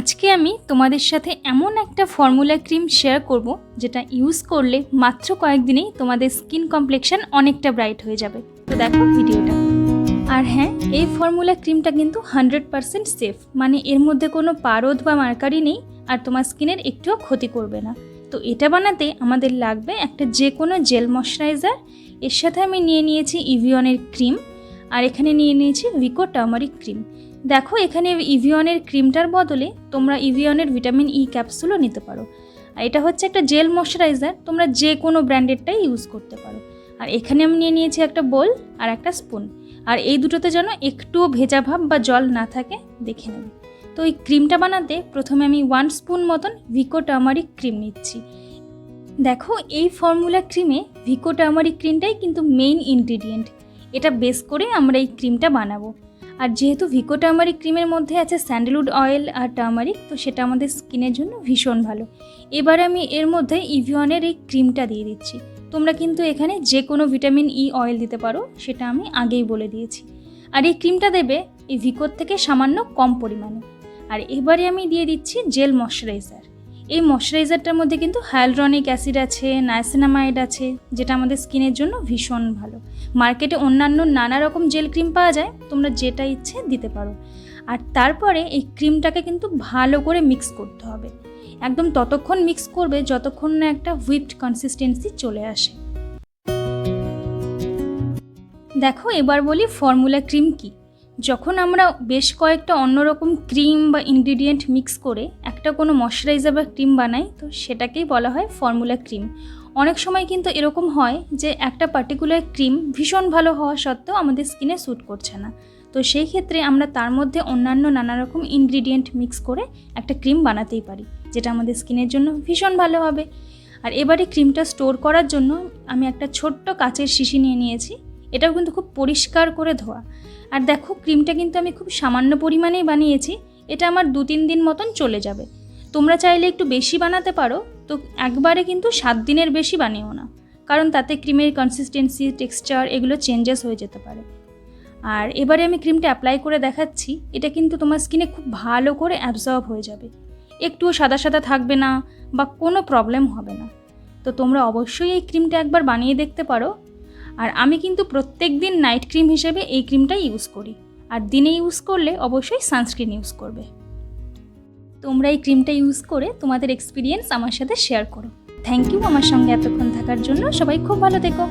আজকে আমি তোমাদের সাথে এমন একটা ফর্মুলা ক্রিম শেয়ার করব, যেটা ইউজ করলে মাত্র কয়েকদিনেই তোমাদের স্কিন কমপ্লেকশন অনেকটা ব্রাইট হয়ে যাবে। তো দেখো ভিডিওটা আর হ্যাঁ এই ফর্মুলা ক্রিমটা কিন্তু হান্ড্রেড পারসেন্ট সেফ মানে এর মধ্যে কোনো পারদ বা মার্কারি নেই, আর তোমার স্কিনের একটুও ক্ষতি করবে না। তো এটা বানাতে আমাদের লাগবে একটা যে কোনো জেল ময়শ্চারাইজার এর সাথে আমি নিয়ে নিয়েছি ইভিয়নের ক্রিম আর এখানে নিয়ে নিয়েছি ভিকো টার্মারিক ক্রিম দেখো, এখানে ইভিয়নের ক্রিমটার বদলে তোমরা ইভিয়নের ভিটামিন ই ক্যাপসুলও নিতে পারো। আর এটা হচ্ছে একটা জেল ময়শ্চারাইজার তোমরা যে কোনো ব্র্যান্ডেডটাই ইউজ করতে পারো। আর এখানে আমি নিয়ে নিয়েছি একটা বোল আর একটা স্পুন আর এই দুটোতে যেন একটুও ভেজা ভাব বা জল না থাকে, দেখে নেবে। তো এই ক্রিমটা বানাতে প্রথমে আমি ওয়ান স্পুন মতন ভিকো টার্মারিক ক্রিম নিচ্ছি। দেখো, এই ফর্মুলা ক্রিমে ভিকো টার্মারিক ক্রিমটাই কিন্তু মেইন ইনগ্রিডিয়েন্ট এটা বেস করে আমরা এই ক্রিমটা বানাবো। আর যেহেতু ভিকো টার্মারিক ক্রিমের মধ্যে আছে স্যান্ডেলউড অয়েল আর টার্মারিক, তো সেটা আমাদের স্কিনের জন্য ভীষণ ভালো। এবার আমি এর মধ্যে ইভিয়নের এই ক্রিমটা দিয়ে দিচ্ছি। তোমরা কিন্তু এখানে যে কোনো ভিটামিন ই অয়েল দিতে পারো, সেটা আমি আগেই বলে দিয়েছি। আর এই ক্রিমটা দেবে এই ভিকোর থেকে সামান্য কম পরিমাণে। আর এবারে আমি দিয়ে দিচ্ছি জেল ময়শ্চারাইজার। এই ময়শ্চারাইজারটার মধ্যে কিন্তু হায়ালুরনিক অ্যাসিড আছে, নাইসিনামাইড আছে, যেটা আমাদের স্কিনের জন্য ভীষণ ভালো। মার্কেটে অন্যান্য নানা রকম জেল ক্রিম পাওয়া যায়, তোমরা যেটা ইচ্ছে দিতে পারো। আর তারপরে এই ক্রিমটাকে কিন্তু ভালো করে মিক্স করতে হবে। একদম ততক্ষণ মিক্স করবে যতক্ষণ না একটা হুইপড কনসিস্টেন্সি চলে আসে। দেখো, এবার বলি ফর্মুলা ক্রিম কি। যখন আমরা বেশ কয়েকটা অন্যরকম ক্রিম বা ইনগ্রিডিয়েন্ট মিক্স করে একটা কোনো ময়শ্চারাইজার বা ক্রিম বানাই, তো সেটাকেই বলা হয় ফর্মুলা ক্রিম অনেক সময় কিন্তু এরকম হয় যে একটা পার্টিকুলার ক্রিম ভীষণ ভালো হওয়া সত্ত্বেও আমাদের স্কিনে স্যুট করছে না। তো সেই ক্ষেত্রে আমরা তার মধ্যে অন্যান্য নানা রকম ইনগ্রিডিয়েন্ট মিক্স করে একটা ক্রিম বানাতেই পারি, যেটা আমাদের স্কিনের জন্য ভীষণ ভালো হবে। আর এবারে ক্রিমটা স্টোর করার জন্য আমি একটা ছোট্ট কাচের শিশি নিয়ে নিয়েছি। এটাও কিন্তু খুব পরিষ্কার করে ধোয়া। আর দেখো, ক্রিমটা কিন্তু আমি খুব সামান্য পরিমাণেই বানিয়েছি, এটা আমার দু তিন দিন মতন চলে যাবে। তোমরা চাইলে একটু বেশি বানাতে পারো, তো একবারে কিন্তু সাত দিনের বেশি বানিও না, কারণ তাতে ক্রিমের কনসিস্টেন্সি টেক্সচার এগুলো চেঞ্জেস হয়ে যেতে পারে। আর এবারে আমি ক্রিমটা অ্যাপ্লাই করে দেখাচ্ছি, এটা কিন্তু তোমার স্কিনে খুব ভালো করে অ্যাবজর্ব হয়ে যাবে। একটুও সাদা সাদা থাকবে না বা কোনো প্রবলেম হবে না। তো তোমরা অবশ্যই এই ক্রিমটা একবার বানিয়ে দেখতে পারো আর আমি কিন্তু প্রত্যেক দিন নাইট ক্রিম হিসেবে এই ক্রিমটা ইউজ করি। আর দিনে ইউজ করলে অবশ্যই সানস্ক্রিন ইউজ করবে। তোমরা এই ক্রিমটা ইউজ করে তোমাদের এক্সপিরিয়েন্স আমার সাথে শেয়ার করো। থ্যাংক ইউ আমার সঙ্গে এতক্ষণ থাকার জন্য। সবাই খুব ভালো থেকো।